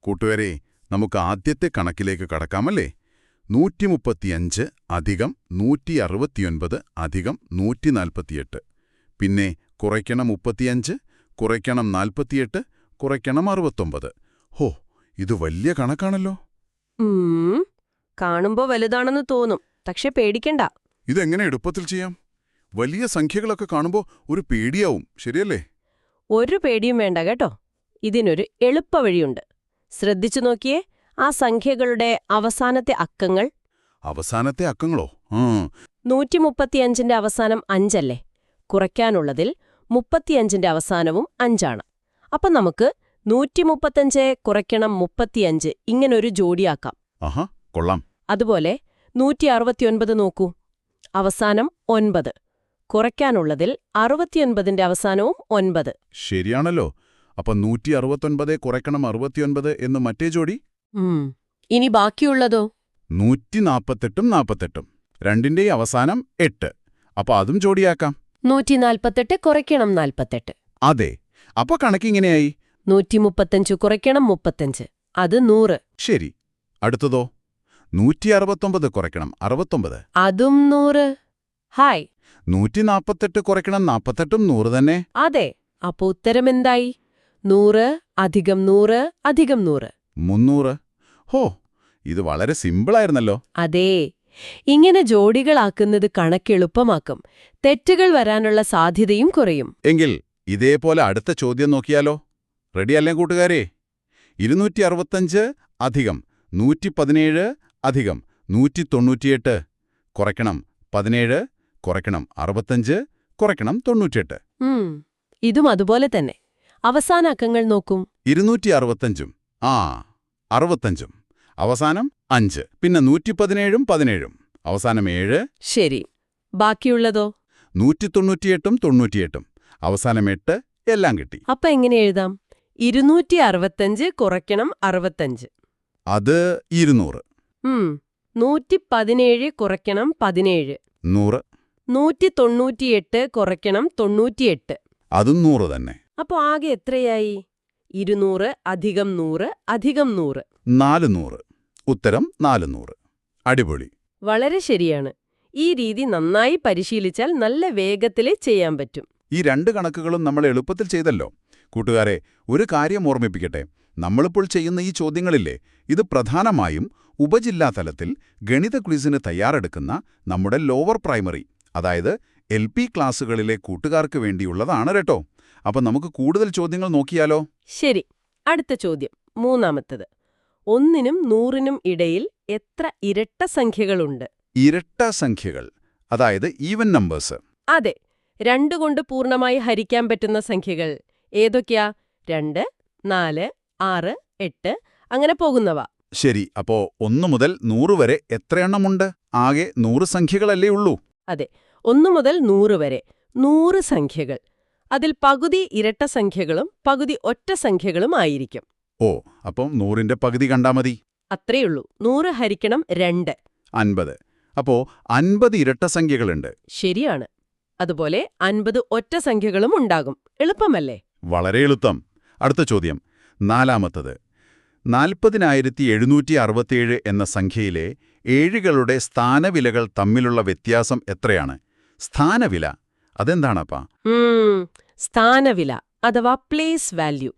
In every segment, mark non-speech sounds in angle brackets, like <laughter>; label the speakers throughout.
Speaker 1: കൂട്ടുകാരെ നമുക്ക് ആദ്യത്തെ കണക്കിലേക്ക് കടക്കാമല്ലേ? നൂറ്റി മുപ്പത്തിയഞ്ച് അധികം നൂറ്റി അറുപത്തിയൊൻപത് അധികം നൂറ്റി നാൽപ്പത്തിയെട്ട് പിന്നെ കുറയ്ക്കണം മുപ്പത്തിയഞ്ച് കുറയ്ക്കണം നാൽപ്പത്തിയെട്ട് കുറയ്ക്കണം അറുപത്തൊമ്പത്. ഹോ ഇത് വലിയ കണക്കാണല്ലോ.
Speaker 2: കാണുമ്പോൾ കാണുമ്പോ വലുതാണെന്ന് തോന്നും പക്ഷെ പേടിക്കണ്ട.
Speaker 1: ഇതെങ്ങനെ എളുപ്പത്തിൽ ചെയ്യാം? വലിയ സംഖ്യകളൊക്കെ കാണുമ്പോൾ ഒരു പേടിയാവും ശരിയല്ലേ?
Speaker 2: ഒരു പേടിയും വേണ്ട കേട്ടോ. ഇതിനൊരു എളുപ്പവഴിയുണ്ട്. ശ്രദ്ധിച്ചു നോക്കിയേ ആ സംഖ്യകളുടെ അവസാനത്തെ അക്കങ്ങൾ.
Speaker 1: അവസാനത്തെ അക്കങ്ങളോ?
Speaker 2: നൂറ്റി മുപ്പത്തിയഞ്ചിന്റെ അവസാനം അഞ്ചല്ലേ? കുറയ്ക്കാനുള്ളതിൽ മുപ്പത്തിയഞ്ചിന്റെ അവസാനവും അഞ്ചാണ്. അപ്പൊ നമുക്ക് നൂറ്റി മുപ്പത്തഞ്ച് കുറയ്ക്കണം മുപ്പത്തിയഞ്ച് ഇങ്ങനൊരു ജോഡിയാക്കാം.
Speaker 1: ആഹാ കൊള്ളാം.
Speaker 2: അതുപോലെ നൂറ്റി അറുപത്തിയൊൻപത് നോക്കൂ. അവസാനം ഒൻപത്. കുറയ്ക്കാനുള്ളതിൽ അറുപത്തിയൊൻപതിന്റെ അവസാനവും ഒൻപത്.
Speaker 1: ശരിയാണല്ലോ. അപ്പൊ നൂറ്റി അറുപത്തൊൻപത് കുറയ്ക്കണം അറുപത്തിയൊൻപത് എന്ന് മറ്റേ ജോഡി?
Speaker 2: ഇനി ബാക്കിയുള്ളതോ?
Speaker 1: നൂറ്റി നാൽപ്പത്തെട്ടും നാൽപ്പത്തെട്ടും രണ്ടിന്റെയും അവസാനം എട്ട്. അപ്പൊ അതും ജോഡിയാക്കാം.
Speaker 2: നൂറ്റി നാൽപ്പത്തെട്ട് കുറയ്ക്കണം നാൽപ്പത്തെട്ട്
Speaker 1: അതെ. അപ്പൊ കണക്കിങ്ങനെയായി
Speaker 2: നൂറ്റി മുപ്പത്തഞ്ച് കുറയ്ക്കണം മുപ്പത്തഞ്ച്. അത് നൂറ്.
Speaker 1: ശരി. അടുത്തതോ? നൂറ്റി അറുപത്തൊമ്പത് കുറയ്ക്കണം അറുപത്തൊമ്പത്
Speaker 2: അതും നൂറ്. ഹായ്.
Speaker 1: നൂറ്റി നാൽപ്പത്തെട്ട് കുറയ്ക്കണം നാൽപ്പത്തെട്ടും നൂറ് തന്നെ.
Speaker 2: അതെ. അപ്പൊ ഉത്തരം എന്തായി നൂറ് അധികം നൂറ് അധികം നൂറ്.
Speaker 1: മുന്നൂറ്? ഹോ ഇത് വളരെ സിമ്പിളായിരുന്നല്ലോ.
Speaker 2: അതേ ഇങ്ങനെ ജോഡികളാക്കുന്നത് കണക്കെളുപ്പമാക്കും തെറ്റുകൾ വരാനുള്ള സാധ്യതയും കുറയും.
Speaker 1: എങ്കിൽ ഇതേപോലെ അടുത്ത ചോദ്യം നോക്കിയാലോ? റെഡിയല്ലേ കൂട്ടുകാരെ? ഇരുന്നൂറ്റി അറുപത്തഞ്ച് അധികം നൂറ്റി പതിനേഴ് അധികം നൂറ്റി തൊണ്ണൂറ്റിയെട്ട് കുറയ്ക്കണം പതിനേഴ് കുറയ്ക്കണം അറുപത്തഞ്ച് കുറയ്ക്കണം തൊണ്ണൂറ്റിയെട്ട്.
Speaker 2: ഇതും അതുപോലെ തന്നെ. അവസാന അക്കങ്ങൾ നോക്കും.
Speaker 1: ഇരുന്നൂറ്റി അറുപത്തഞ്ചും ആ അറുപത്തഞ്ചും. അവസാനം അഞ്ച്. പിന്നെ നൂറ്റി പതിനേഴും. പതിനേഴും അവസാനം ഏഴ്.
Speaker 2: ശരി. ബാക്കിയുള്ളതോ?
Speaker 1: നൂറ്റി തൊണ്ണൂറ്റിയെട്ടും. തൊണ്ണൂറ്റിയെട്ടും അവസാനം എട്ട്. എല്ലാം കിട്ടി.
Speaker 2: അപ്പൊ എങ്ങനെ എഴുതാം? ഇരുന്നൂറ്റി അറുപത്തഞ്ച് കുറയ്ക്കണം അറുപത്തഞ്ച്.
Speaker 1: അത് ഇരുന്നൂറ്.
Speaker 2: നൂറ്റി പതിനേഴ് കുറയ്ക്കണം പതിനേഴ്.
Speaker 1: നൂറ്.
Speaker 2: നൂറ്റി തൊണ്ണൂറ്റിയെട്ട് കുറയ്ക്കണം തൊണ്ണൂറ്റിയെട്ട്.
Speaker 1: അതും നൂറ് തന്നെ.
Speaker 2: അപ്പൊ ആകെ എത്രയായി? ഇരുന്നൂറ് അധികം നൂറ് അധികം നൂറ്.
Speaker 1: നാലുനൂറ്. ഉത്തരം നാലുനൂറ്. അടിപൊളി.
Speaker 2: വളരെ ശരിയാണ്. ഈ രീതി നന്നായി പരിശീലിച്ചാൽ നല്ല വേഗത്തിലേ ചെയ്യാൻ പറ്റും.
Speaker 1: ഈ രണ്ട് കണക്കുകളും നമ്മൾ എളുപ്പത്തിൽ ചെയ്തല്ലോ. കൂട്ടുകാരെ ഒരു കാര്യം ഓർമ്മിപ്പിക്കട്ടെ. നമ്മളിപ്പോൾ ചെയ്യുന്ന ഈ ചോദ്യങ്ങളില്ലേ ഇത് പ്രധാനമായും ഉപജില്ലാ തലത്തിൽ ഗണിത ക്വിസിന് തയ്യാറെടുക്കുന്ന നമ്മുടെ ലോവർ പ്രൈമറി അതായത് എൽ പി ക്ലാസ്സുകളിലെ കൂട്ടുകാർക്ക് വേണ്ടിയുള്ളതാണ് കേട്ടോ. അപ്പം നമുക്ക് കൂടുതൽ ചോദ്യങ്ങൾ നോക്കിയാലോ?
Speaker 2: ശരി. അടുത്ത ചോദ്യം. മൂന്നാമത്തത്. ഒന്നിനും നൂറിനും ഇടയിൽ എത്ര ഇരട്ട സംഖ്യകളുണ്ട്?
Speaker 1: ഇരട്ട സംഖ്യകൾ. അതായത് ഈവൻ നമ്പേഴ്സ്
Speaker 2: അതെ. രണ്ടു കൊണ്ട് പൂർണമായി ഹരിക്കാൻ പറ്റുന്ന സംഖ്യകൾ ഏതൊക്കെയാ? രണ്ട് നാല് ആറ് എട്ട് അങ്ങനെ പോകുന്നവ.
Speaker 1: ശരി. അപ്പോ ഒന്നു മുതൽ നൂറ് വരെ എത്രയെണ്ണമുണ്ട് ആകെ നൂറ് സംഖ്യകളല്ലേ ഉള്ളൂ. അതെ.
Speaker 2: ഒന്നു മുതൽ നൂറ് വരെ നൂറ് സംഖ്യകൾ. അതിൽ പകുതി ഇരട്ട സംഖ്യകളും പകുതി ഒറ്റ സംഖ്യകളും ആയിരിക്കും.
Speaker 1: ഓ അപ്പം നൂറിന്റെ പകുതി കണ്ടാ മതി.
Speaker 2: അത്രയുള്ളൂ നൂറ് ഹരിക്കണം രണ്ട്.
Speaker 1: അൻപത്. അപ്പോ അൻപത് ഇരട്ട സംഖ്യകളുണ്ട്.
Speaker 2: ശരിയാണ്. അതുപോലെ അൻപത് ഒറ്റ സംഖ്യകളും ഉണ്ടാകും. എളുപ്പമല്ലേ?
Speaker 1: വളരെ എളുപ്പം. അടുത്ത ചോദ്യം. നാലാമത്തത്. നാൽപ്പതിനായിരത്തി എഴുന്നൂറ്റി അറുപത്തിയേഴ് എന്ന സംഖ്യയിലെ ഏഴുകളുടെ സ്ഥാനവിലകൾ തമ്മിലുള്ള വ്യത്യാസം എത്രയാണ്? സ്ഥാനവില അതെന്താണപ്പാ?
Speaker 2: സ്ഥാനവില അഥവാ പ്ലേസ് വാല്യൂ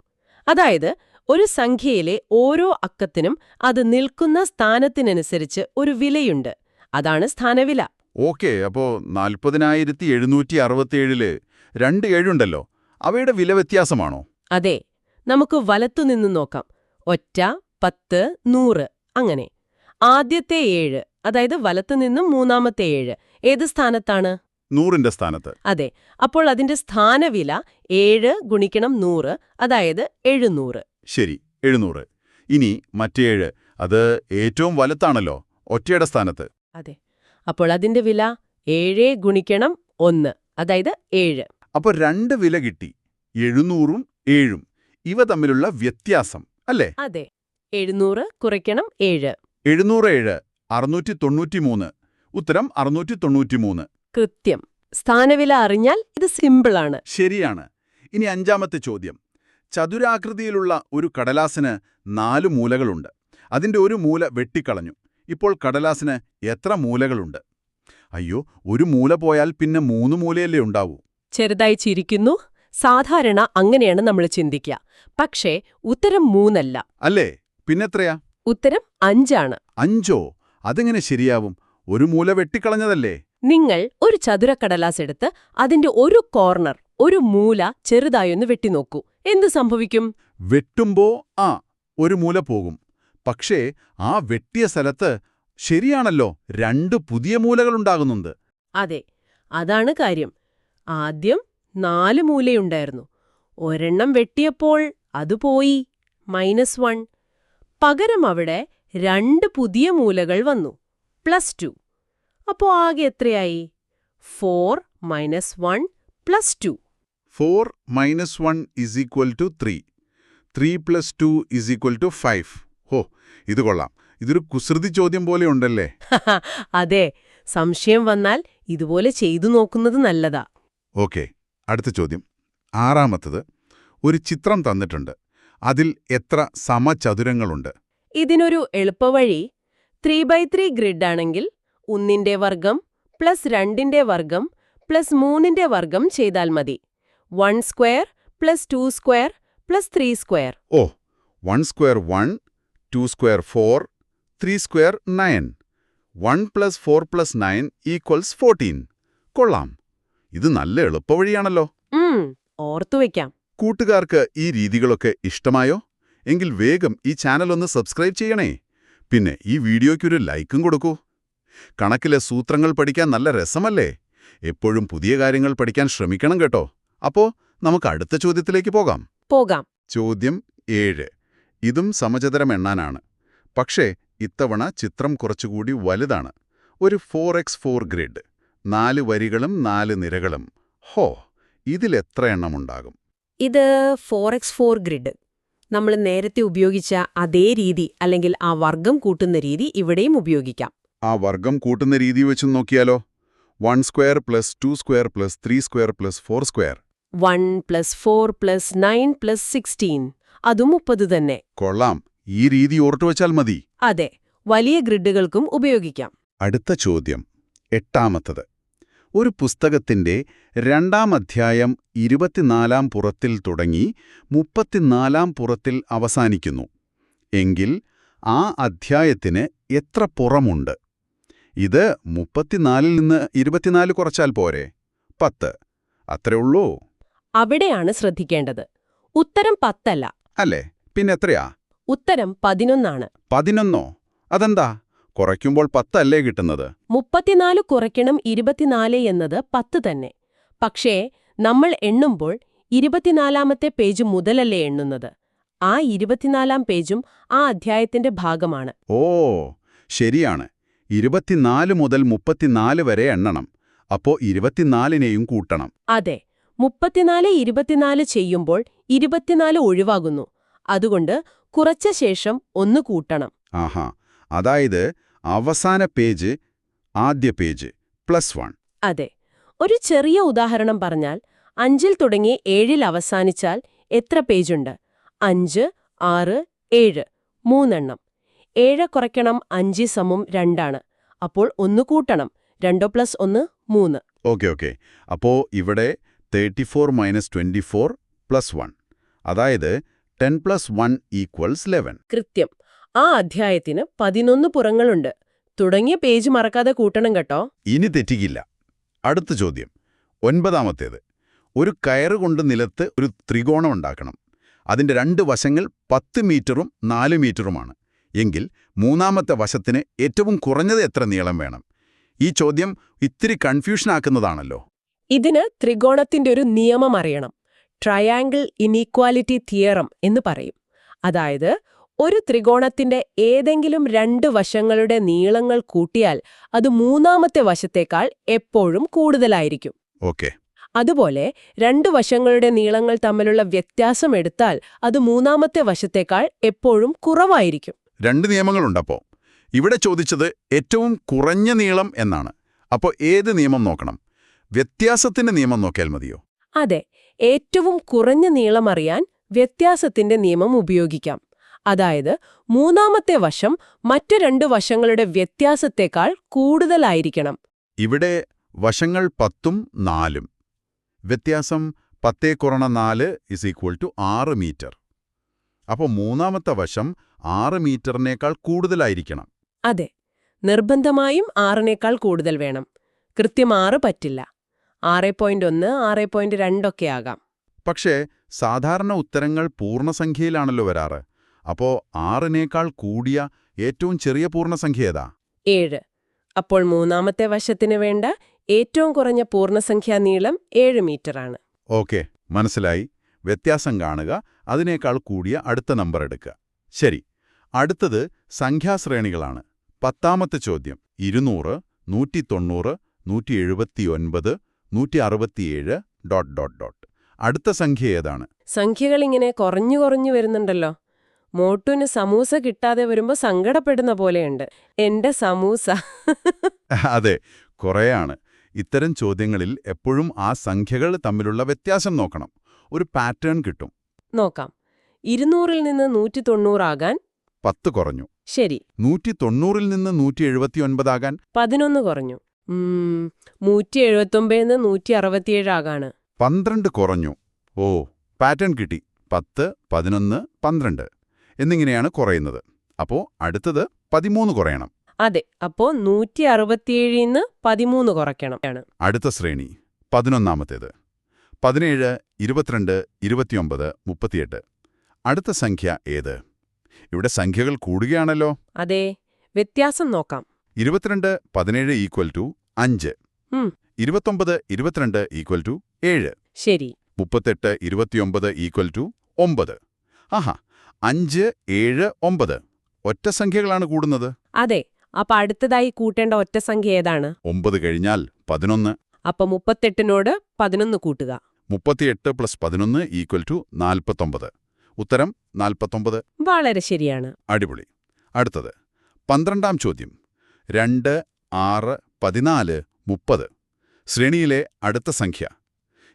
Speaker 2: അതായത് ഒരു സംഖ്യയിലെ ഓരോ അക്കത്തിനും അത് നിൽക്കുന്ന സ്ഥാനത്തിനനുസരിച്ച് ഒരു വിലയുണ്ട്. അതാണ് സ്ഥാനവില.
Speaker 1: ഓക്കെ അപ്പോ നാൽപ്പതിനായിരത്തി എഴുന്നൂറ്റി അറുപത്തിയേഴിൽ രണ്ട് ഏഴുണ്ടല്ലോ. അവയുടെ വില വ്യത്യാസമാണോ?
Speaker 2: അതെ നമുക്ക് വലത്തുനിന്ന് നോക്കാം. ഒറ്റ പത്ത് നൂറ് അങ്ങനെ. ആദ്യത്തെ ഏഴ് അതായത് വലത്തുനിന്നും മൂന്നാമത്തെ ഏഴ് ഏത് സ്ഥാനത്താണ്?
Speaker 1: നൂറിന്റെ സ്ഥാനത്ത്.
Speaker 2: അതെ. അപ്പോൾ അതിന്റെ സ്ഥാനവില ഏഴ് ഗുണിക്കണം നൂറ് അതായത് എഴുന്നൂറ്.
Speaker 1: ശരി എഴുന്നൂറ്. ഇനി മറ്റേഴ് അത് ഏറ്റവും വലുത്താണല്ലോ ഒറ്റയുടെ സ്ഥാനത്ത്.
Speaker 2: അതെ. അപ്പോൾ അതിന്റെ വില ഏഴ് ഗുണിക്കണം ഒന്ന് അതായത് ഏഴ്.
Speaker 1: അപ്പോൾ രണ്ട് വില കിട്ടി എഴുന്നൂറും ഏഴും. ഇവ തമ്മിലുള്ള വ്യത്യാസം അല്ലേ?
Speaker 2: അതെ. എഴുന്നൂറ് കുറയ്ക്കണം ഏഴ്.
Speaker 1: എഴുന്നൂറ് ഏഴ് അറുന്നൂറ്റി തൊണ്ണൂറ്റിമൂന്ന്. ഉത്തരം അറുന്നൂറ്റി തൊണ്ണൂറ്റിമൂന്ന്.
Speaker 2: കൃത്യം. സ്ഥാനവില അറിഞ്ഞാൽ ഇത് സിമ്പിളാണ്
Speaker 1: ശരിയാണ്. ഇനി അഞ്ചാമത്തെ ചോദ്യം. ചതുരാകൃതിയിലുള്ള ഒരു കടലാസിന് നാല് മൂലകളുണ്ട്. അതിന്റെ ഒരു മൂല വെട്ടിക്കളഞ്ഞു. ഇപ്പോൾ കടലാസിന് എത്ര മൂലകളുണ്ട്? അയ്യോ ഒരു മൂല പോയാൽ പിന്നെ മൂന്ന് മൂലയല്ലേ ഉണ്ടാവൂ?
Speaker 2: ചെറുതായി ചിരിക്കുന്നു. സാധാരണ അങ്ങനെയാണ് നമ്മൾ ചിന്തിക്കുക. പക്ഷേ ഉത്തരം മൂന്നല്ല.
Speaker 1: അല്ലേ? പിന്നെത്രയാ?
Speaker 2: ഉത്തരം അഞ്ചാണ്.
Speaker 1: അഞ്ചോ? അതെങ്ങനെ ശരിയാവും? ഒരു മൂല വെട്ടിക്കളഞ്ഞതല്ലേ?
Speaker 2: നിങ്ങൾ ഒരു ചതുരക്കടലാസ് എടുത്ത് അതിന്റെ ഒരു കോർണർ ഒരു മൂല ചെറുതായൊന്ന് വെട്ടിനോക്കൂ എന്ത് സംഭവിക്കും?
Speaker 1: വെട്ടുമ്പോ ആ ഒരു മൂല പോകും. പക്ഷേ ആ വെട്ടിയ സ്ഥലത്ത് ശരിയാണല്ലോ രണ്ട് പുതിയ മൂലകളുണ്ടാകുന്നുണ്ട്
Speaker 2: അതെ അതാണ് കാര്യം. ആദ്യം നാല് മൂലയുണ്ടായിരുന്നു. ഒരെണ്ണം വെട്ടിയപ്പോൾ അത് പോയി മൈനസ് വൺ. പകരം അവിടെ രണ്ട് പുതിയ മൂലകൾ വന്നു പ്ലസ് ടു. അപ്പോ ആകെ എത്രയായി? Four minus one plus two
Speaker 1: four minus one is equal to three three plus two is equal to five ഹോ ഇത് കൊള്ളാം. ഇതൊരു കുസൃതി ചോദ്യം പോലെ ഉണ്ടല്ലേ? <laughs>
Speaker 2: അതെ സംശയം വന്നാൽ ഇതുപോലെ ചെയ്തു നോക്കുന്നത് നല്ലതാ.
Speaker 1: ഓക്കെ അടുത്ത ചോദ്യം. ആറാമത്തത്. ഒരു ചിത്രം തന്നിട്ടുണ്ട്. അതിൽ എത്ര സമചതുരങ്ങളുണ്ട്?
Speaker 2: ഇതിനൊരു എളുപ്പവഴി ത്രീ ബൈ ത്രീ ഗ്രിഡ് ആണെങ്കിൽ ഒന്നിന്റെ വർഗം പ്ലസ് രണ്ടിന്റെ വർഗം പ്ലസ് മൂന്നിന്റെ വർഗം ചെയ്താൽ മതി. One square plus two square plus three square.
Speaker 1: ഓ one square one two square four three square nine. One plus four plus nine equals fourteen. കൊള്ളാം. ഇത് നല്ല എളുപ്പവഴിയാണല്ലോ
Speaker 2: ഓർത്തുവെക്കാം
Speaker 1: കൂട്ടുകാർക്ക് ഈ രീതികളൊക്കെ ഇഷ്ടമായോ? എങ്കിൽ വേഗം ഈ ചാനൽ ഒന്ന് സബ്സ്ക്രൈബ് ചെയ്യണേ. പിന്നെ ഈ വീഡിയോയ്ക്കൊരു ലൈക്കും കൊടുക്കൂ. കണക്കിലെ സൂത്രങ്ങൾ പഠിക്കാൻ നല്ല രസമല്ലേ? എപ്പോഴും പുതിയ കാര്യങ്ങൾ പഠിക്കാൻ ശ്രമിക്കണം കേട്ടോ. അപ്പോ നമുക്ക് അടുത്ത ചോദ്യത്തിലേക്ക് പോകാം.
Speaker 2: പോകാം.
Speaker 1: ചോദ്യം ഏഴ്. ഇതും സമചതരം എണ്ണാനാണ്. പക്ഷേ ഇത്തവണ ചിത്രം കുറച്ചുകൂടി വലുതാണ്. ഒരു ഫോർ എക്സ് ഫോർ ഗ്രിഡ്. നാല് വരികളും നാല് നിരകളും. ഹോ ഇതിലെത്ര എണ്ണമുണ്ടാകും
Speaker 2: ഇത് ഫോർ എക്സ് ഫോർ ഗ്രിഡ്. നമ്മൾ നേരത്തെ ഉപയോഗിച്ച അതേ രീതി അല്ലെങ്കിൽ ആ വർഗം കൂട്ടുന്ന രീതി ഇവിടെയും ഉപയോഗിക്കാം.
Speaker 1: ആ വർഗം കൂട്ടുന്ന രീതി വെച്ചും നോക്കിയാലോ? One square plus two square plus three square plus four square.
Speaker 2: One plus four plus nine plus sixteen. അതും മുപ്പത് തന്നെ.
Speaker 1: കൊള്ളാം. ഈ രീതി ഓർത്തുവച്ചാൽ മതി.
Speaker 2: അതെ. വലിയ ഗ്രിഡുകൾക്കും ഉപയോഗിക്കാം.
Speaker 1: അടുത്ത ചോദ്യം. എട്ടാമത്തത്. ഒരു പുസ്തകത്തിന്റെ രണ്ടാം അധ്യായം ഇരുപത്തിനാലാം പുറത്തിൽ തുടങ്ങി മുപ്പത്തിനാലാം പുറത്തിൽ അവസാനിക്കുന്നു. എങ്കിൽ ആ അധ്യായത്തിന് എത്ര പുറമുണ്ട്? ഇത് മുപ്പത്തിനാലിൽ നിന്ന് ഇരുപത്തിനാല് കുറച്ചാൽ പോരെ. പത്ത്. അത്രേ ഉള്ളൂ.
Speaker 2: അവിടെയാണ് ശ്രദ്ധിക്കേണ്ടത്. ഉത്തരം പത്തല്ല.
Speaker 1: അല്ലേ? പിന്നെ എത്രയാ?
Speaker 2: ഉത്തരം പതിനൊന്നാണ്.
Speaker 1: പതിനൊന്നോ? അതെന്താ? കുറയ്ക്കുമ്പോൾ പത്തല്ലേ കിട്ടുന്നത്?
Speaker 2: മുപ്പത്തിനാല് കുറയ്ക്കണം ഇരുപത്തിനാല് എന്നത് പത്ത് തന്നെ. പക്ഷേ നമ്മൾ എണ്ണുമ്പോൾ ഇരുപത്തിനാലാമത്തെ പേജ് മുതലല്ലേ എണ്ണുന്നത്. ആ ഇരുപത്തിനാലാം പേജും ആ അധ്യായത്തിന്റെ ഭാഗമാണ്.
Speaker 1: ഓ ശരിയാണ്. ഇരുപത്തിനാല് മുതൽ മുപ്പത്തിനാല് വരെ എണ്ണണം. അപ്പോ ഇരുപത്തിനാലിനെയും കൂട്ടണം.
Speaker 2: അതെ മുപ്പത്തിനാല് ഇരുപത്തിനാല് ചെയ്യുമ്പോൾ ഇരുപത്തിനാല് ഒഴിവാകുന്നു. അതുകൊണ്ട് കുറച്ച ശേഷം ഒന്ന് കൂട്ടണം.
Speaker 1: ആഹാ അതായത് അവസാന പേജ് ആദ്യ പേജ് പ്ലസ് വൺ.
Speaker 2: അതെ ഒരു ചെറിയ ഉദാഹരണം പറഞ്ഞാൽ അഞ്ചിൽ തുടങ്ങി ഏഴിൽ അവസാനിച്ചാൽ എത്ര പേജുണ്ട്? അഞ്ച് ആറ് ഏഴ് മൂന്നെണ്ണം. ഏഴ് കുറയ്ക്കണം അഞ്ച് സമം രണ്ടാണ്. അപ്പോൾ ഒന്ന് കൂട്ടണം. രണ്ടോ പ്ലസ് ഒന്ന് മൂന്ന്.
Speaker 1: Okay okay. അപ്പോ ഇവിടെ thirty four minus twenty four plus one. അതായത് ten plus one equals eleven.
Speaker 2: കൃത്യം. ആ അധ്യായത്തിന് പതിനൊന്ന് പുറങ്ങളുണ്ട്. തുടങ്ങിയ പേജ് മറക്കാതെ കൂട്ടണം കേട്ടോ.
Speaker 1: ഇനി തെറ്റിക്കില്ല. അടുത്ത ചോദ്യം. ഒൻപതാമത്തേത്. ഒരു കയറുകൊണ്ട് നിലത്ത് ഒരു ത്രികോണം ഉണ്ടാക്കണം. അതിന്റെ രണ്ട് വശങ്ങൾ പത്ത് മീറ്ററും നാല് മീറ്ററുമാണ്. എങ്കിൽ മൂന്നാമത്തെ വശത്തിന് ഏറ്റവും കുറഞ്ഞത് എത്ര നീളം വേണം? ഈ ചോദ്യം ഇത്തിരി കൺഫ്യൂഷൻ ആക്കുന്നതാണല്ലോ.
Speaker 2: ഇതിന് ത്രികോണത്തിന്റെ ഒരു നിയമം അറിയണം. ട്രയാങ്കിൾ ഇനീക്വാലിറ്റി തിയറം എന്ന് പറയും. അതായത് ഒരു ത്രികോണത്തിന്റെ ഏതെങ്കിലും രണ്ട് വശങ്ങളുടെ നീളങ്ങൾ കൂട്ടിയാൽ അത് മൂന്നാമത്തെ വശത്തേക്കാൾ എപ്പോഴും കൂടുതലായിരിക്കും.
Speaker 1: ഓക്കെ.
Speaker 2: അതുപോലെ രണ്ട് വശങ്ങളുടെ നീളങ്ങൾ തമ്മിലുള്ള വ്യത്യാസം എടുത്താൽ അത് മൂന്നാമത്തെ വശത്തേക്കാൾ എപ്പോഴും കുറവായിരിക്കും.
Speaker 1: രണ്ട് നിയമങ്ങളുണ്ടപ്പോൾ ഇവിടെ ചോദിച്ചത് ഏറ്റവും കുറഞ്ഞ നീളം എന്നാണ്. അപ്പോൾ ഏത് നിയമം നോക്കണം? വ്യത്യാസത്തിന്റെ നിയമം നോക്കിയാൽ മതിയോ?
Speaker 2: അതെ ഏറ്റവും കുറഞ്ഞ നീളം അറിയാൻ വ്യത്യാസത്തിന്റെ നിയമം ഉപയോഗിക്കാം. അതായത് മൂന്നാമത്തെ വശം മറ്റു രണ്ട് വശങ്ങളുടെ വ്യത്യാസത്തേക്കാൾ കൂടുതലായിരിക്കണം.
Speaker 1: ഇവിടെ വശങ്ങൾ പത്തും നാലും. വ്യത്യാസം പത്തേ കുറണ നാല് ഇസ് ഈക്വൽ ടു ആറ് മീറ്റർ അപ്പോൾ മൂന്നാമത്തെ വശം ആറ് മീറ്ററിനേക്കാൾ കൂടുതലായിരിക്കണം.
Speaker 2: അതെ നിർബന്ധമായും ആറിനേക്കാൾ കൂടുതൽ വേണം. കൃത്യം ആറ് പറ്റില്ല. ആറ് പോയിന്റ് ഒന്ന് ആറ് പോയിന്റ് രണ്ടൊക്കെ ആകാം.
Speaker 1: പക്ഷേ സാധാരണ ഉത്തരങ്ങൾ പൂർണസംഖ്യയിലാണല്ലോ വരാറ്. അപ്പോ ആറിനേക്കാൾ കൂടിയ ഏറ്റവും ചെറിയ പൂർണസംഖ്യ ഏതാ?
Speaker 2: ഏഴ്. അപ്പോൾ മൂന്നാമത്തെ വശത്തിന് വേണ്ട ഏറ്റവും കുറഞ്ഞ പൂർണസംഖ്യാ നീളം ഏഴ് മീറ്ററാണ്.
Speaker 1: ഓക്കെ മനസ്സിലായി. വ്യത്യാസം കാണുക അതിനേക്കാൾ കൂടിയ അടുത്ത നമ്പർ എടുക്കുക. ശരി. അടുത്തത് സംഖ്യാശ്രേണികളാണ്. പത്താമത്തെ ചോദ്യം. ഇരുന്നൂറ് നൂറ്റി തൊണ്ണൂറ് നൂറ്റി എഴുപത്തിയൊൻപത് നൂറ്റി അറുപത്തിയേഴ് ഡോട്ട് ഡോട്ട് ഡോട്ട്. അടുത്ത സംഖ്യ ഏതാണ്?
Speaker 2: സംഖ്യകൾ ഇങ്ങനെ കുറഞ്ഞു കുറഞ്ഞു വരുന്നുണ്ടല്ലോ. മോട്ടുവിന് സമൂസ കിട്ടാതെ വരുമ്പോൾ സങ്കടപ്പെടുന്ന പോലെയുണ്ട്. എന്റെ സമൂസ. <laughs>
Speaker 1: അതെ കുറേയാണ്. ഇത്തരം ചോദ്യങ്ങളിൽ എപ്പോഴും ആ സംഖ്യകൾ തമ്മിലുള്ള വ്യത്യാസം നോക്കണം. ഒരു പാറ്റേൺ കിട്ടും.
Speaker 2: നോക്കാം. ഇരുന്നൂറിൽ നിന്ന് നൂറ്റി തൊണ്ണൂറാകാൻ
Speaker 1: പത്ത് കുറഞ്ഞു.
Speaker 2: ശരി.
Speaker 1: നൂറ്റി തൊണ്ണൂറിൽ നിന്ന് നൂറ്റി എഴുപത്തിയൊൻപതാകാൻ
Speaker 2: പതിനൊന്ന് കുറഞ്ഞു. നൂറ്റി എഴുപത്തൊമ്പതിന്ന് നൂറ്റി അറുപത്തിയേഴാകാണ്
Speaker 1: പന്ത്രണ്ട് കുറഞ്ഞു. ഓ പാറ്റേൺ കിട്ടി. പത്ത് പതിനൊന്ന് പന്ത്രണ്ട് എന്നിങ്ങനെയാണ് കുറയുന്നത്. അപ്പോ അടുത്തത് പതിമൂന്ന് കുറയണം.
Speaker 2: അതെ അപ്പോ നൂറ്റി അറുപത്തിയേഴിന്ന് പതിമൂന്ന് കുറയ്ക്കണം.
Speaker 1: അടുത്ത ശ്രേണി പതിനൊന്നാമത്തേത്. പതിനേഴ് ഇരുപത്തിരണ്ട് ഇരുപത്തിയൊമ്പത് മുപ്പത്തിയെട്ട്. അടുത്ത സംഖ്യ ഏത്? ഇവിടെ സംഖ്യകൾ കൂടുകയാണല്ലോ.
Speaker 2: അതെ വ്യത്യാസം നോക്കാം.
Speaker 1: ഇരുപത്തിരണ്ട് പതിനേഴ് ഈക്വൽ ടു അഞ്ച്. ഇരുപത്തൊമ്പത് ഇരുപത്തിരണ്ട് ഈക്വൽ ടു ഏഴ്.
Speaker 2: ശരി.
Speaker 1: മുപ്പത്തെട്ട് ഇരുപത്തിയൊമ്പത് ഈക്വൽ ടു ഒമ്പത്. ആഹാ അഞ്ച് ഏഴ് ഒമ്പത്. ഒറ്റ സംഖ്യകളാണ് കൂടുന്നത്.
Speaker 2: അതെ അപ്പൊ അടുത്തതായി കൂട്ടേണ്ട ഒറ്റ സംഖ്യ ഏതാണ്?
Speaker 1: ഒമ്പത് കഴിഞ്ഞാൽ പതിനൊന്ന്.
Speaker 2: അപ്പൊ മുപ്പത്തെട്ടിനോട് പതിനൊന്ന് കൂട്ടുക.
Speaker 1: മുപ്പത്തിയെട്ട് പ്ലസ് പതിനൊന്ന് ഈക്വൽ ടു നാൽപ്പത്തൊമ്പത്. ഉത്തരം നാൽപ്പത്തൊമ്പത്.
Speaker 2: വളരെ ശരിയാണ്.
Speaker 1: അടിപൊളി. അടുത്തത് പന്ത്രണ്ടാം ചോദ്യം. രണ്ട് ആറ് പതിനാല് മുപ്പത്. ശ്രേണിയിലെ അടുത്ത സംഖ്യ.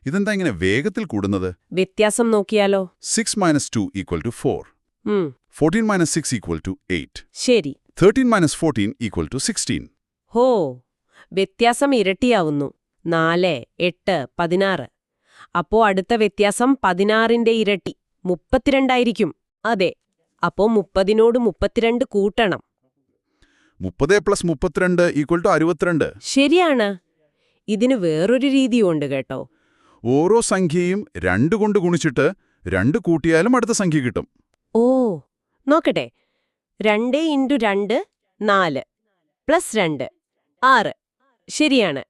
Speaker 1: ഇതെന്താ ഇങ്ങനെ വേഗത്തിൽ കൂടുന്നത്?
Speaker 2: വ്യത്യാസം നോക്കിയാലോ?
Speaker 1: Six minus two equal to four fourteen minus six equal to eight
Speaker 2: ശരി.
Speaker 1: Thirteen minus fourteen equal to sixteen
Speaker 2: ഹോ വ്യത്യാസം ഇരട്ടിയാവുന്നു. നാല് എട്ട് പതിനാറ്. അപ്പോ അടുത്ത വ്യത്യാസം പതിനാറിന്റെ ഇരട്ടി. മുപ്പത്തിരണ്ടായിരിക്കും. അതെ അപ്പോ മുപ്പതിനോട് മുപ്പത്തിരണ്ട് കൂട്ടണം.
Speaker 1: മുപ്പത് പ്ലസ് മുപ്പത്തിരണ്ട് ഈക്വൽ ടു അറുപത്തിരണ്ട്.
Speaker 2: ശരിയാണ്. ഇതിന് വേറൊരു രീതിയുണ്ട് കേട്ടോ.
Speaker 1: ഓരോ സംഖ്യയും രണ്ട് കൊണ്ട് ഗുണിച്ചിട്ട് രണ്ട് കൂട്ടിയാലും അടുത്ത സംഖ്യ കിട്ടും.
Speaker 2: ഓ നോക്കട്ടെ. രണ്ട് ഇന്റു രണ്ട് നാല്. പ്ലസ് രണ്ട് ആറ്. ശരിയാണ്.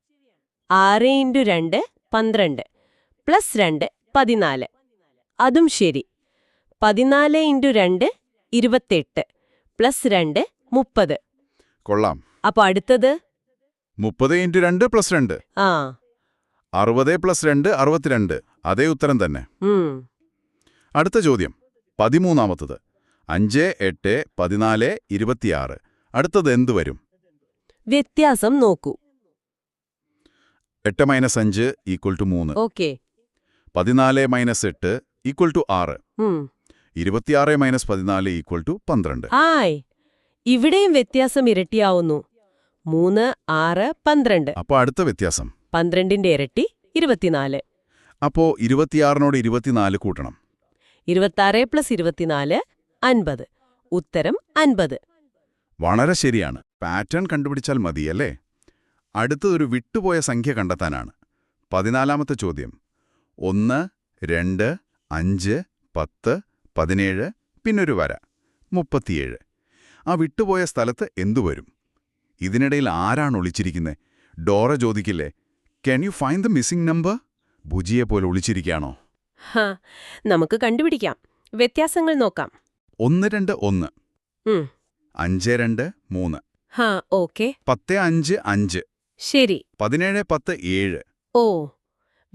Speaker 2: ആറ് ഇന്റു രണ്ട് പന്ത്രണ്ട്. പ്ലസ് രണ്ട് പതിനാല്. അതും ശരി. പതിനാല് ഇന്റു രണ്ട് ഇരുപത്തെട്ട്. പ്ലസ് രണ്ട് മുപ്പത്.
Speaker 1: കൊള്ളാം.
Speaker 2: അപ്പൊ അടുത്തത്?
Speaker 1: മുപ്പത് ഇന്റു രണ്ട് പ്ലസ് രണ്ട്.
Speaker 2: ആ.
Speaker 1: അറുപത് പ്ലസ് രണ്ട് അറുപത്തിരണ്ട്. അതേ ഉത്തരം തന്നെ. അടുത്ത ചോദ്യം. പതിമൂന്നാമത്തത്. അഞ്ച് എട്ട് പതിനാല് ഇരുപത്തിയാറ്. അടുത്തത് എന്തു വരും?
Speaker 2: വ്യത്യാസം നോക്കൂ.
Speaker 1: എട്ട് മൈനസ് അഞ്ച് ഈക്വൽ ടു മൂന്ന്.
Speaker 2: ഓക്കെ.
Speaker 1: പതിനാല് മൈനസ് എട്ട് ഈക്വൽ ടു ആറ്. ഇരുപത്തിയാറ് മൈനസ് പതിനാല് ഈക്വൽ ടു പന്ത്രണ്ട്.
Speaker 2: ആയ്. ഇവിടെയും വ്യത്യാസം ഇരട്ടിയാവുന്നു. മൂന്ന് ആറ് പന്ത്രണ്ട്.
Speaker 1: അപ്പൊ അടുത്ത വ്യത്യാസം.
Speaker 2: പന്ത്രണ്ടിന്റെ ഇരട്ടി ഇരുപത്തിനാല്.
Speaker 1: അപ്പോ ഇരുപത്തിയാറിനോട് ഇരുപത്തിനാല് കൂട്ടണം.
Speaker 2: ഇരുപത്താറ് പ്ലസ് ഇരുപത്തിനാല് അൻപത്. ഉത്തരം അൻപത്.
Speaker 1: വളരെ ശരിയാണ്. പാറ്റേൺ കണ്ടുപിടിച്ചാൽ മതിയല്ലേ അടുത്തതൊരു വിട്ടുപോയ സംഖ്യ കണ്ടെത്താനാണ്. പതിനാലാമത്തെ ചോദ്യം. ഒന്ന് രണ്ട് അഞ്ച് പത്ത് പതിനേഴ് പിന്നൊരു വര മുപ്പത്തിയേഴ്. ആ വിട്ടുപോയ സ്ഥലത്ത് എന്തു വരും? ഇതിനിടയിൽ ആരാണ് ഒളിച്ചിരിക്കുന്നത് Dora ചോദിക്കില്ലേ can you find the missing number ഭുജിയെ പോലെ ഒളിച്ചിരിക്കുകയാണോ?
Speaker 2: നമുക്ക് കണ്ടുപിടിക്കാം. വ്യത്യാസങ്ങൾ നോക്കാം.
Speaker 1: ഒന്ന് രണ്ട് ഒന്ന്. അഞ്ച് രണ്ട് മൂന്ന്.
Speaker 2: ഓക്കെ.
Speaker 1: പത്ത് അഞ്ച് അഞ്ച്.
Speaker 2: ശരി.
Speaker 1: പതിനേഴ് പത്ത് ഏഴ്.
Speaker 2: ഓ.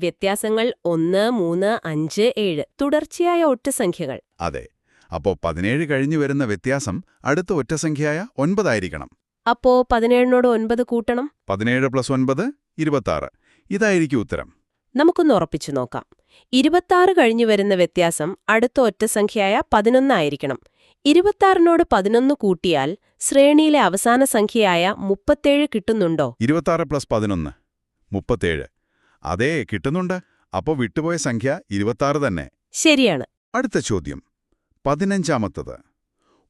Speaker 2: വ്യത്യാസങ്ങൾ ഒന്ന് മൂന്ന് അഞ്ച് ഏഴ്. തുടർച്ചയായ ഒറ്റസംഖ്യകൾ.
Speaker 1: അതെ. അപ്പോ പതിനേഴ് കഴിഞ്ഞു വരുന്ന വ്യത്യാസം അടുത്ത ഒറ്റസംഖ്യയായ ഒൻപതായിരിക്കണം.
Speaker 2: അപ്പോ പതിനേഴിനോട് ഒൻപത് കൂട്ടണം.
Speaker 1: പതിനേഴ് പ്ലസ് ഒൻപത് ഇരുപത്താറ്. ഇതായിരിക്കും ഉത്തരം.
Speaker 2: നമുക്കൊന്ന് ഉറപ്പിച്ചു നോക്കാം. ഇരുപത്താറ് കഴിഞ്ഞു വരുന്ന വ്യത്യാസം അടുത്ത ഒറ്റസംഖ്യയായ പതിനൊന്നായിരിക്കണം ഇരുപത്താറിനോട് പതിനൊന്ന് കൂട്ടിയാൽ ശ്രേണിയിലെ അവസാന സംഖ്യയായ മുപ്പത്തേഴ് കിട്ടുന്നുണ്ടോ?
Speaker 1: ഇരുപത്താറ് പ്ലസ് പതിനൊന്ന് മുപ്പത്തേഴ്. അതേ കിട്ടുന്നുണ്ട്. അപ്പോൾ വിട്ടുപോയ സംഖ്യ ഇരുപത്താറ് തന്നെ.
Speaker 2: ശരിയാണ്.
Speaker 1: അടുത്ത ചോദ്യം. പതിനഞ്ചാമത്തത്.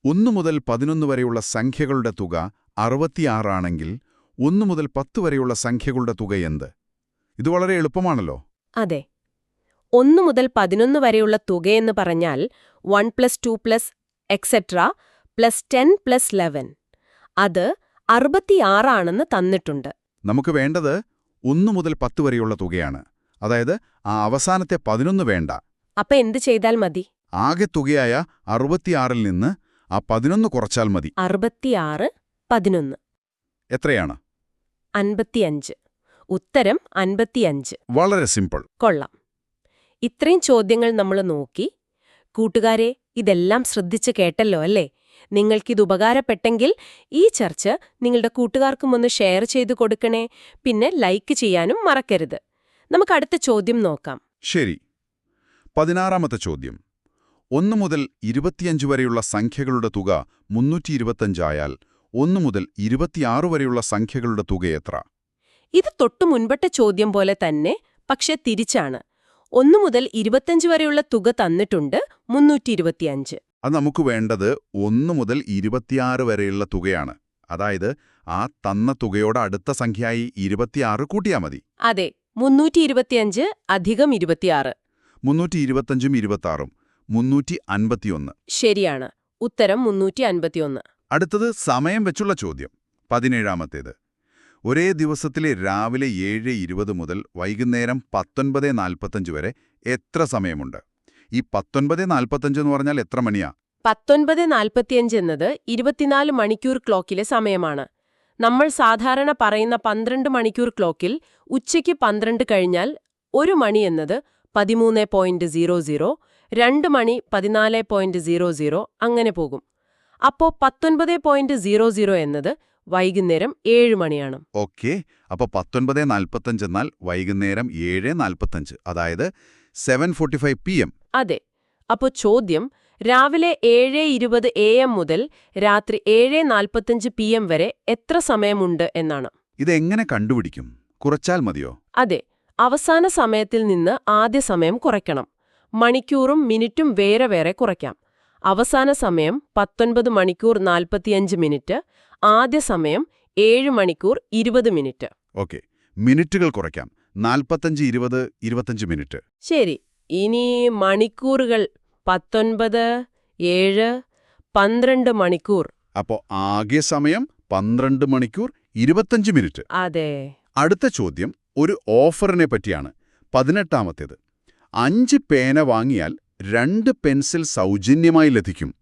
Speaker 1: ഒന്നു മുതൽ പതിനൊന്ന് വരെയുള്ള സംഖ്യകളുടെ തുക അറുപത്തിയാറാണെങ്കിൽ ഒന്നു മുതൽ പത്ത് വരെയുള്ള സംഖ്യകളുടെ തുക എന്ത്? ഇത് വളരെ എളുപ്പമാണല്ലോ.
Speaker 2: അതെ. ഒന്നു മുതൽ പതിനൊന്ന് വരെയുള്ള തുകയെന്ന് പറഞ്ഞാൽ one plus two plus etcetera plus ten plus eleven. അത് അറുപത്തിയാറാണെന്ന് തന്നിട്ടുണ്ട്.
Speaker 1: നമുക്ക് വേണ്ടത് ഒന്നു മുതൽ പത്ത് വരെയുള്ള തുകയാണ്. അതായത് ആ അവസാനത്തെ പതിനൊന്ന് വേണ്ട.
Speaker 2: അപ്പൊ എന്ത് ചെയ്താൽ മതി?
Speaker 1: ആകെ തുകയായ അറുപത്തിയാറിൽ നിന്ന് ആ പതിനൊന്ന് കുറച്ചാൽ മതി.
Speaker 2: അറുപത്തിയാറ് പതിനൊന്ന്.
Speaker 1: എത്രയാണ്?
Speaker 2: അൻപത്തിയഞ്ച്. ഉത്തരം അൻപത്തിയഞ്ച്.
Speaker 1: വളരെ സിമ്പിൾ.
Speaker 2: കൊള്ളാം. ഇത്രയും ചോദ്യങ്ങൾ നമ്മൾ നോക്കി. കൂട്ടുകാരെ ഇതെല്ലാം ശ്രദ്ധിച്ച് കേട്ടല്ലോ അല്ലേ? നിങ്ങൾക്കിത് ഉപകാരപ്പെട്ടെങ്കിൽ ഈ ചർച്ച നിങ്ങളുടെ കൂട്ടുകാർക്കും ഒന്ന് ഷെയർ ചെയ്തു കൊടുക്കണേ. പിന്നെ ലൈക്ക് ചെയ്യാനും മറക്കരുത്. നമുക്ക് അടുത്ത ചോദ്യം നോക്കാം.
Speaker 1: ശരി. പതിനാറാമത്തെ ചോദ്യം. ഒന്നു മുതൽ ഇരുപത്തിയഞ്ച് വരെയുള്ള സംഖ്യകളുടെ തുക മുന്നൂറ്റി ഇരുപത്തഞ്ചായാൽ ഒന്നു മുതൽ ഇരുപത്തിയാറ് വരെയുള്ള സംഖ്യകളുടെ തുക എത്ര?
Speaker 2: ഇത് തൊട്ടു മുൻപത്തെ ചോദ്യം പോലെ തന്നെ പക്ഷെ തിരിച്ചാണ്. ഒന്നു മുതൽ ഇരുപത്തഞ്ച് വരെയുള്ള തുക തന്നിട്ടുണ്ട് മുന്നൂറ്റി ഇരുപത്തിയഞ്ച്
Speaker 1: അത് നമുക്ക് വേണ്ടത് ഒന്ന് മുതൽ ഇരുപത്തിയാറ് വരെയുള്ള തുകയാണ്. അതായത് ആ തന്ന തുകയോട് അടുത്ത സംഖ്യയായി ഇരുപത്തിയാറ് കൂട്ടിയാൽ മതി.
Speaker 2: അതെ മുന്നൂറ്റി ഇരുപത്തിയഞ്ച് അധികം ഇരുപത്തിയാറ്.
Speaker 1: മുന്നൂറ്റി ഇരുപത്തഞ്ചും ഇരുപത്താറും മുന്നൂറ്റി അൻപത്തിയൊന്ന്
Speaker 2: ശരിയാണ്. ഉത്തരം മുന്നൂറ്റി അൻപത്തിയൊന്ന്
Speaker 1: അടുത്തത് സമയം വെച്ചുള്ള ചോദ്യം. പതിനേഴാമത്തേത്. ഒരേ ദിവസത്തിലെ രാവിലെ ഏഴ് ഇരുപത് മുതൽ വൈകുന്നേരം പത്തൊൻപത് നാൽപ്പത്തഞ്ച് വരെ എത്ര സമയമുണ്ട്? ഈ പത്തൊൻപത് നാൽപ്പത്തഞ്ച് എന്ന് പറഞ്ഞാൽ എത്ര മണിയാ?
Speaker 2: പത്തൊൻപത് നാൽപ്പത്തിയഞ്ച് എന്നത് ഇരുപത്തിനാല് മണിക്കൂർ ക്ലോക്കിലെ സമയമാണ്. നമ്മൾ സാധാരണ പറയുന്ന പന്ത്രണ്ട് മണിക്കൂർ ക്ലോക്കിൽ ഉച്ചയ്ക്ക് പന്ത്രണ്ട് കഴിഞ്ഞാൽ ഒരു മണി എന്നത് പതിമൂന്ന് പോയിന്റ് സീറോ സീറോ രണ്ട് മണി പതിനാല് പോയിന്റ് സീറോ സീറോ അങ്ങനെ പോകും. അപ്പോ പത്തൊൻപത് പോയിന്റ് സീറോ സീറോ എന്നത് വൈകുന്നേരം ഏഴ് മണിയാണ്.
Speaker 1: ഓക്കെ. അപ്പോൾ പത്തൊൻപത് നാൽപ്പത്തഞ്ച് എന്നാൽ വൈകുന്നേരം ഏഴ് നാൽപ്പത്തഞ്ച്. അതായത് seven forty five P M
Speaker 2: അതെ അപ്പോൾ ചോദ്യം രാവിലെ ഏഴ് ഇരുപത് എ എം മുതൽ രാത്രി ഏഴ് നാൽപ്പത്തഞ്ച് പി എം വരെ എത്ര സമയമുണ്ട് എന്നാണ്.
Speaker 1: ഇതെങ്ങനെ കണ്ടുപിടിക്കും? കുറച്ചാൽ മതിയോ?
Speaker 2: അതെ അവസാന സമയത്തിൽ നിന്ന് ആദ്യ സമയം കുറയ്ക്കണം. മണിക്കൂറും മിനിറ്റും വേറെ വേറെ കുറയ്ക്കാം. അവസാന സമയം പത്തൊൻപത് മണിക്കൂർ നാൽപ്പത്തിയഞ്ച് മിനിറ്റ് ആദ്യ സമയം ഏഴ് മണിക്കൂർ ഇരുപത് മിനിറ്റ്.
Speaker 1: ഓക്കെ മിനിറ്റുകൾ കുറയ്ക്കാം. നാൽപ്പത്തഞ്ച് ഇരുപത് ഇരുപത്തഞ്ച് മിനിറ്റ്.
Speaker 2: ശരി. ഇനി മണിക്കൂറുകൾ പത്തൊൻപത് ഏഴ് പന്ത്രണ്ട് മണിക്കൂർ.
Speaker 1: അപ്പോ ആകെ സമയം പന്ത്രണ്ട് മണിക്കൂർ ഇരുപത്തഞ്ച് മിനിറ്റ്.
Speaker 2: അതെ.
Speaker 1: അടുത്ത ചോദ്യം ഒരു ഓഫറിനെ പറ്റിയാണ്. പതിനെട്ടാമത്തേത്. അഞ്ച് പേന വാങ്ങിയാൽ രണ്ട് പെൻസിൽ സൗജന്യമായി ലഭിക്കും.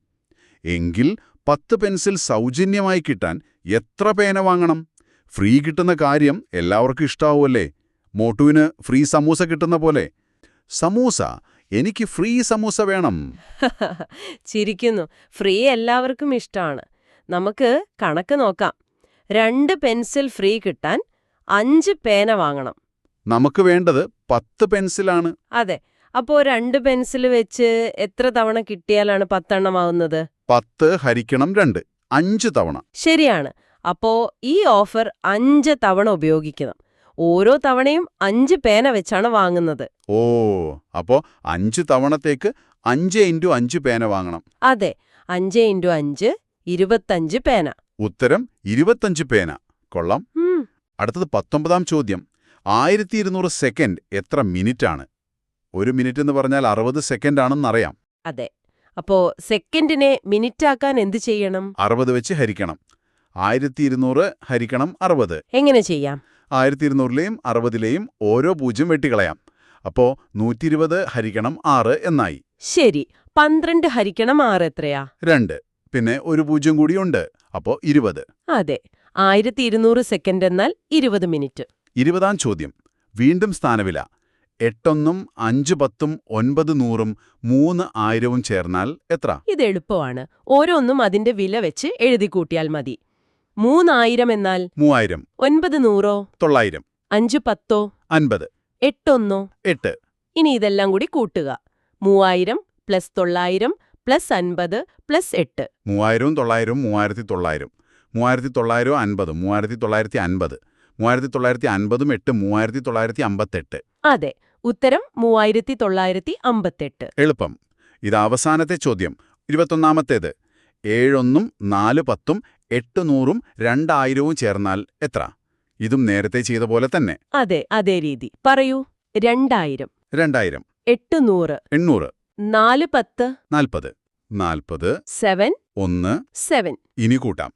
Speaker 1: എങ്കിൽ പത്ത് പെൻസിൽ സൗജന്യമായി കിട്ടാൻ എത്ര പേന വാങ്ങണം? ഫ്രീ കിട്ടുന്ന കാര്യം എല്ലാവർക്കും ഇഷ്ടാവുമല്ലേ? മോട്ടുവിന് ഫ്രീ സമൂസ കിട്ടുന്ന പോലെ. സമൂസ. എനിക്ക് ഫ്രീ സമൂസ വേണം. <laughs>
Speaker 2: ചിരിക്കുന്നു. ഫ്രീ എല്ലാവർക്കും ഇഷ്ടമാണ് നമുക്ക് കണക്ക് നോക്കാം. രണ്ട് പെൻസിൽ ഫ്രീ കിട്ടാൻ അഞ്ച് പേന വാങ്ങണം.
Speaker 1: നമുക്ക് വേണ്ടത് പത്ത് പെൻസിലാണ്.
Speaker 2: അതെ. അപ്പോ രണ്ട് പെൻസിൽ വെച്ച് എത്ര തവണ കിട്ടിയാലാണ് പത്തെണ്ണമാവുന്നത്
Speaker 1: പത്ത് ഹരിക്കണം രണ്ട്. അഞ്ച് തവണ.
Speaker 2: ശരിയാണ്. അപ്പോ ഈ ഓഫർ അഞ്ച് തവണ ഉപയോഗിക്കണം. ഓരോ തവണയും അഞ്ച് പേന വെച്ചാണ് വാങ്ങുന്നത്.
Speaker 1: ഓ അപ്പോ അഞ്ച് തവണത്തേക്ക് അഞ്ച് ഇന്റു അഞ്ച് പേന വാങ്ങണം.
Speaker 2: അതെ അഞ്ച് ഇന്റു അഞ്ച് ഇരുപത്തഞ്ച് പേന.
Speaker 1: ഉത്തരം ഇരുപത്തഞ്ച് പേന. കൊള്ളാം. അടുത്തത് പത്തൊമ്പതാം ചോദ്യം. ആയിരത്തി ഇരുന്നൂറ് സെക്കൻഡ് എത്ര മിനിറ്റാണ്? ഒരു മിനിറ്റ് എന്ന് പറഞ്ഞാൽ അറുപത് സെക്കൻഡ് ആണെന്നറിയാം
Speaker 2: അതെ. അപ്പോ സെക്കൻഡിനെ മിനിറ്റാക്കാൻ എന്ത് ചെയ്യണം?
Speaker 1: അറുപത് വെച്ച് ഹരിക്കണം. ആയിരത്തി ഇരുന്നൂറ് ഹരിക്കണം അറുപത്.
Speaker 2: എങ്ങനെ ചെയ്യാം?
Speaker 1: ആയിരത്തി ഇരുന്നൂറിലെയും അറുപതിലെയും ഓരോ പൂജ്യം വെട്ടിക്കളയാം. അപ്പോ നൂറ്റി ഇരുപത് ഹരിക്കണം ആറ് എന്നായി.
Speaker 2: ശരി പന്ത്രണ്ട് ഹരിക്കണം ആറ് എത്രയാ?
Speaker 1: രണ്ട് പിന്നെ ഒരു പൂജ്യം കൂടിയുണ്ട് അപ്പോ ഇരുപത്.
Speaker 2: അതെ ആയിരത്തി ഇരുന്നൂറ് സെക്കൻഡ് എന്നാൽ ഇരുപത് മിനിറ്റ്.
Speaker 1: ഇരുപതാം ചോദ്യം വീണ്ടും സ്ഥാനവില എട്ടൊന്നും അഞ്ച് പത്തും ഒൻപത് നൂറും മൂന്ന് ആയിരവും ചേർന്നാൽ എത്ര?
Speaker 2: ഇത് എളുപ്പമാണ് ഓരോന്നും അതിന്റെ വില വെച്ച് എഴുതി കൂട്ടിയാൽ മതി. മൂന്നായിരം എന്നാൽ
Speaker 1: മൂവായിരം.
Speaker 2: ഒൻപത് നൂറോ?
Speaker 1: തൊള്ളായിരം.
Speaker 2: അഞ്ചു പത്തോ?
Speaker 1: അൻപത്.
Speaker 2: എട്ടൊന്നോ?
Speaker 1: എട്ട്.
Speaker 2: ഇനി ഇതെല്ലാം കൂടി കൂട്ടുക. മൂവായിരം പ്ലസ് തൊള്ളായിരം പ്ലസ് അൻപത് പ്ലസ് എട്ട്.
Speaker 1: മൂവായിരവും തൊള്ളായിരവും മൂവായിരത്തി തൊള്ളായിരം. മൂവായിരത്തി തൊള്ളായിരവും അൻപത്. മൂവായിരത്തി തൊള്ളായിരത്തി അൻപത്. മൂവായിരത്തി തൊള്ളായിരത്തി അൻപതും എട്ട്. മൂവായിരത്തി തൊള്ളായിരത്തി അമ്പത്തെട്ട്.
Speaker 2: അതെ. ഉത്തരം മൂവായിരത്തി തൊള്ളായിരത്തി അമ്പത്തെട്ട്.
Speaker 1: എളുപ്പം. ഇത് അവസാനത്തെ ചോദ്യം. ഇരുപത്തൊന്നാമത്തേത്. ഏഴൊന്നും നാല് പത്തും എട്ട് നൂറും രണ്ടായിരവും ചേർന്നാൽ എത്ര? ഇതും നേരത്തെ ചെയ്ത പോലെ തന്നെ.
Speaker 2: അതെ അതേ രീതി. പറയൂ. രണ്ടായിരം.
Speaker 1: രണ്ടായിരം.
Speaker 2: എട്ട് നൂറ്
Speaker 1: എണ്ണൂറ്.
Speaker 2: നാല് പത്ത്
Speaker 1: നാൽപ്പത് നാൽപ്പത്
Speaker 2: സെവൻ.
Speaker 1: ഒന്ന്.
Speaker 2: സെവൻ.
Speaker 1: ഇനി കൂട്ടാം.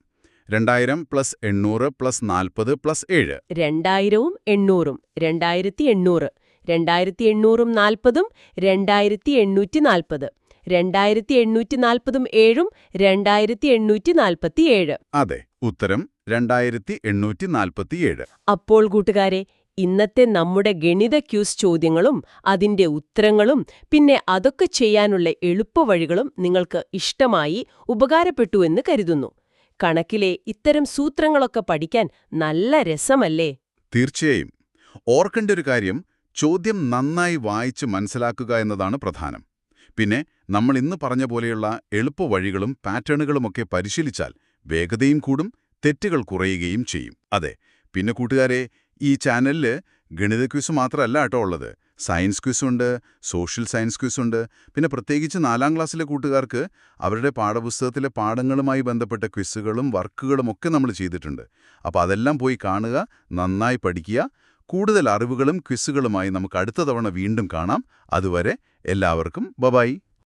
Speaker 1: രണ്ടായിരം പ്ലസ് എണ്ണൂറ് പ്ലസ് നാൽപ്പത് പ്ലസ് ഏഴ്.
Speaker 2: രണ്ടായിരവും എണ്ണൂറും. രണ്ടായിരത്തി എണ്ണൂറ്. രണ്ടായിരത്തി എണ്ണൂറും നാൽപ്പതും രണ്ടായിരത്തി എണ്ണൂറ്റി നാൽപ്പത് രണ്ടായിരത്തി എണ്ണൂറ്റി നാൽപ്പതും ഏഴും രണ്ടായിരത്തി എണ്ണൂറ്റി നാൽപ്പത്തിയേഴ്
Speaker 1: അതെ ഉത്തരം രണ്ടായിരത്തി എണ്ണൂറ്റി നാൽപ്പത്തിയേഴ്
Speaker 2: അപ്പോൾ കൂട്ടുകാരെ ഇന്നത്തെ നമ്മുടെ ഗണിത ക്യൂസ് ചോദ്യങ്ങളും അതിന്റെ ഉത്തരങ്ങളും പിന്നെ അതൊക്കെ ചെയ്യാനുള്ള എളുപ്പവഴികളും നിങ്ങൾക്ക് ഇഷ്ടമായി ഉപകാരപ്പെട്ടു എന്ന് കരുതുന്നു. കണക്കിലെ ഇത്തരം സൂത്രങ്ങളൊക്കെ പഠിക്കാൻ നല്ല രസമല്ലേ?
Speaker 1: തീർച്ചയായും. ഓർക്കേണ്ട ഒരു കാര്യം ചോദ്യം നന്നായി വായിച്ച് മനസ്സിലാക്കുക എന്നതാണ് പ്രധാനം. പിന്നെ നമ്മൾ ഇന്ന് പറഞ്ഞ പോലെയുള്ള എളുപ്പവഴികളും പാറ്റേണുകളുമൊക്കെ പരിശീലിച്ചാൽ വേഗതയും കൂടും തെറ്റുകൾ കുറയുകയും ചെയ്യും. അതെ പിന്നെ കൂട്ടുകാരെ ഈ ചാനലിൽ ഗണിത ക്വിസ് മാത്രമല്ല കേട്ടോ ഉള്ളത്. സയൻസ് ക്വിസ് ഉണ്ട് സോഷ്യൽ സയൻസ് ക്വിസ് ഉണ്ട്. പിന്നെ പ്രത്യേകിച്ച് നാലാം ക്ലാസ്സിലെ കൂട്ടുകാർക്ക് അവരുടെ പാഠപുസ്തകത്തിലെ പാഠങ്ങളുമായി ബന്ധപ്പെട്ട ക്വിസ്സുകളും വർക്കുകളും ഒക്കെ നമ്മൾ ചെയ്തിട്ടുണ്ട്. അപ്പോൾ അതെല്ലാം പോയി കാണുക നന്നായി പഠിക്കുക. കൂടുതൽ അറിവുകളും ക്വിസ്സുകളുമായി നമുക്ക് അടുത്ത തവണ വീണ്ടും കാണാം. അതുവരെ എല്ലാവർക്കും ബബായി.